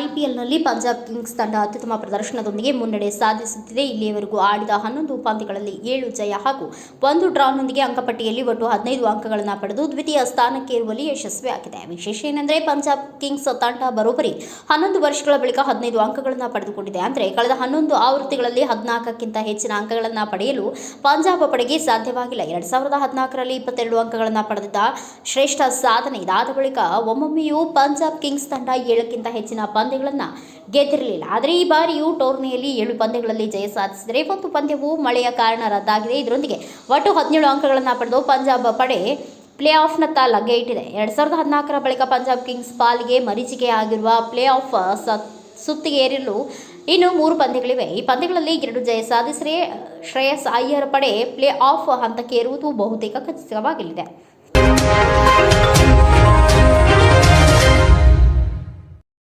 ಐಪಿಎಲ್ನಲ್ಲಿ Punjab Kings ತಂಡ ಅತ್ಯುತ್ತಮ ಪ್ರದರ್ಶನದೊಂದಿಗೆ ಮುನ್ನಡೆ ಸಾಧಿಸುತ್ತಿದೆ. ಇಲ್ಲಿಯವರೆಗೂ ಆಡಿದ ಹನ್ನೊಂದು ಪಂದ್ಯಗಳಲ್ಲಿ ಏಳು ಜಯ ಹಾಗೂ ಒಂದು ಡ್ರಾನೊಂದಿಗೆ ಅಂಕಪಟ್ಟಿಯಲ್ಲಿ ಒಟ್ಟು ಹದಿನೈದು ಅಂಕಗಳನ್ನು ಪಡೆದು ದ್ವಿತೀಯ ಸ್ಥಾನಕ್ಕೆ ಇರುವಲ್ಲಿ ಯಶಸ್ವಿಯಾಗಿದೆ ವಿಶೇಷ ಏನೆಂದರೆ ಪಂಜಾಬ್ ಕಿಂಗ್ಸ್ ತಂಡ ಬರೋಬರಿ ಹನ್ನೊಂದು ವರ್ಷಗಳ ಬಳಿಕ ಹದಿನೈದು ಅಂಕಗಳನ್ನು ಪಡೆದುಕೊಂಡಿದೆ. ಅಂದರೆ ಕಳೆದ ಹನ್ನೊಂದು ಆವೃತ್ತಿಗಳಲ್ಲಿ ಹದಿನಾಲ್ಕಕ್ಕಿಂತ ಹೆಚ್ಚಿನ ಅಂಕಗಳನ್ನು ಪಡೆಯಲು ಪಂಜಾಬ್ ಪಡೆಗೆ ಸಾಧ್ಯವಾಗಿಲ್ಲ. ಎರಡು ಸಾವಿರದ ಹದಿನಾಲ್ಕರಲ್ಲಿ ಇಪ್ಪತ್ತೆರಡು ಅಂಕಗಳನ್ನು ಪಡೆದಿದ್ದ ಶ್ರೇಷ್ಠ ಸಾಧನೆ ಇದಾದ ಬಳಿಕ ಒಮ್ಮೊಮ್ಮೆಯೂ ಪಂಜಾಬ್ ಕಿಂಗ್ಸ್ ತಂಡ ಏಳಕ್ಕಿಂತ ಹೆಚ್ಚಿನ ಪಂದ್ಯಗಳನ್ನು ಗೆದ್ದಿರಲಿಲ್ಲ. ಆದರೆ ಈ ಬಾರಿಯೂ ಟೂರ್ನಿಯಲ್ಲಿ ಏಳು ಪಂದ್ಯಗಳಲ್ಲಿ ಜಯ ಸಾಧಿಸಿದರೆ ಒಂದು ಪಂದ್ಯವು ಮಳೆಯ ಕಾರಣ ರದ್ದಾಗಿದೆ. ಇದರೊಂದಿಗೆ ಒಟ್ಟು ಹದಿನೇಳು ಅಂಕಗಳನ್ನು ಪಡೆದು ಪಂಜಾಬ್ ಪಡೆ ಪ್ಲೇ ಆಫ್ನತ್ತ ಲಗ್ಗೆ ಇಟ್ಟಿದೆ ಎರಡು ಸಾವಿರದ ಹದಿನಾಲ್ಕರ ಬಳಿಕ ಪಂಜಾಬ್ ಕಿಂಗ್ಸ್ ಪಾಲ್ಗೆ ಮರೀಚಿಕೆ ಆಗಿರುವ ಪ್ಲೇ ಆಫ್ ಸುತ್ತಿಗೆ ಸುತ್ತಿಗೇರಲು ಇನ್ನು ಮೂರು ಪಂದ್ಯಗಳಿವೆ. ಈ ಪಂದ್ಯಗಳಲ್ಲಿ ಎರಡು ಜಯ ಸಾಧಿಸಿದರೆ ಶ್ರೇಯಸ್ ಅಯ್ಯರ್ ಪಡೆ ಪ್ಲೇ ಆಫ್ ಹಂತಕ್ಕೆ ಏರುವುದು ಬಹುತೇಕ ಖಚಿತವಾಗಲಿದೆ.